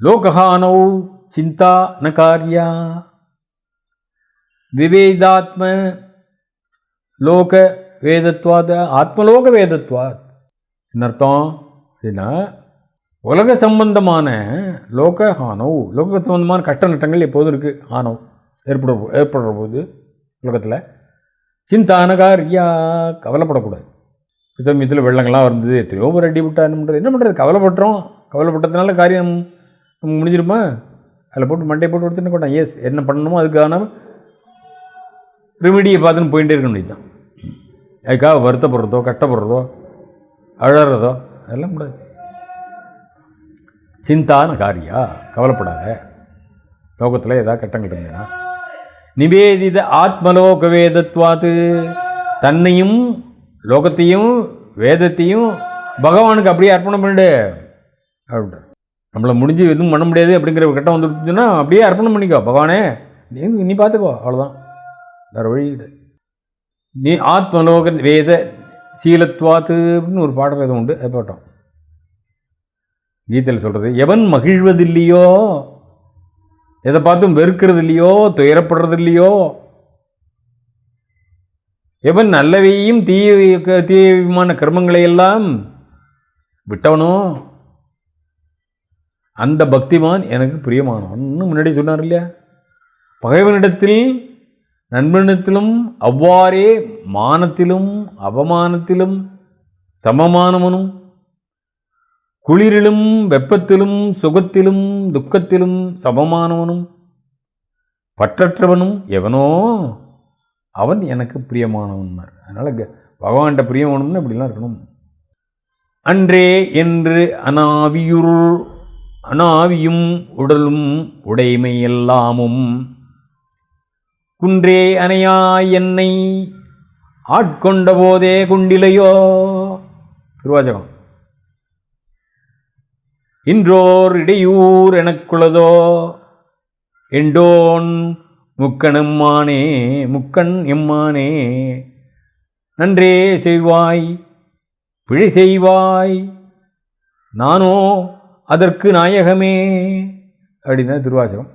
லோகஹானௌ சிந்தா ந காரியா விவேதாத்ம லோக வேதத்வாத ஆத்மலோக வேதத்வாத் என்ன அர்த்தம் அப்படின்னா உலக சம்பந்தமான லோக ஹானவ் லோக சம்பந்தமான கஷ்ட நட்டங்கள் எப்போதும் இருக்குது ஆனவ் ஏற்பட ஏற்படுற போது உலகத்தில் சிந்தானகாரியா கவலைப்படக்கூடாது. சமயத்தில் வெள்ளங்கள்லாம் வந்தது எத்தனையோ ஒரு அடி என்ன பண்ணுறது என்ன பண்ணுறது கவலைப்பட்டுறோம். கவலைப்பட்டதுனால காரியம் நமக்கு முடிஞ்சிருமா? அதில் போட்டு மண்டையை போட்டு கொடுத்துன்னு கொண்டான். எஸ் என்ன பண்ணணுமோ அதுக்கான ரெமிடியை பார்த்துன்னு போயிட்டே இருக்க வேண்டியதுதான். அதுக்காக வருத்தப்படுறதோ கட்டப்படுறதோ அழறதோ அதெல்லாம் கூடாது. சிந்தான காரியா? கவலைப்படாத. லோகத்தில் ஏதாவது கட்டங்கள் இருந்தேன்னா நிவேதித ஆத்மலோக வேதத்வாத்து. தன்னையும் லோகத்தையும் வேதத்தையும் பகவானுக்கு அப்படியே அர்ப்பணம் பண்ணிடு. அப்படின்ட்டு நம்மளை முடிஞ்சு எதுவும் பண்ண முடியாது அப்படிங்கிற கட்டம் வந்துருச்சுன்னா அப்படியே அர்ப்பணம் பண்ணிக்கோ பகவானே. நீ நீ பார்த்துக்கோ அவ்வளோதான் வேறு வழி கிடையாது நீ ஆத்மலோக வேத சீலத்வாத்து அப்படின்னு ஒரு பாடல் எதுவும் உண்டு அது போட்டோம். கீதையில் சொல்கிறது எவன் மகிழ்வதில்லையோ எதை பார்த்தும் வெறுக்கிறது இல்லையோ துயரப்படுறது இல்லையோ எவன் நல்லவையும் தீய தீயமான கர்மங்களையெல்லாம் விட்டவனோ அந்த பக்திமான் எனக்கு பிரியமானவன். முன்னாடி சொன்னார் இல்லையா? பகைவனிடத்தில் நண்பனிடத்திலும் அவ்வாறே மானத்திலும் அவமானத்திலும் சமமானவனும் குளிரிலும் வெப்பத்திலும் சுகத்திலும் துக்கத்திலும் சமமானவனும் பற்றற்றவனும் எவனோ அவன் எனக்கு பிரியமானவன் அதனால் க- பகவான்கிட்ட பிரியமானவன் இப்படிலாம் இருக்கணும். அன்றே என்று அனாவியுள் அனாவியும் உடலும் உடைமை எல்லாமும் குன்றே அணையா என்னை ஆட்கொண்ட போதே குண்டிலையோ? திருவாச்சகம். இன்றோர் இடையூர் எனக்குள்ளதோ? எண்டோன் முக்கணம்மானே முக்கண் எம்மானே. நன்றே செய்வாய் பிழை செய்வாய் நானோ அதற்கு நாயகமே அப்படின்னா திருவாசகம்.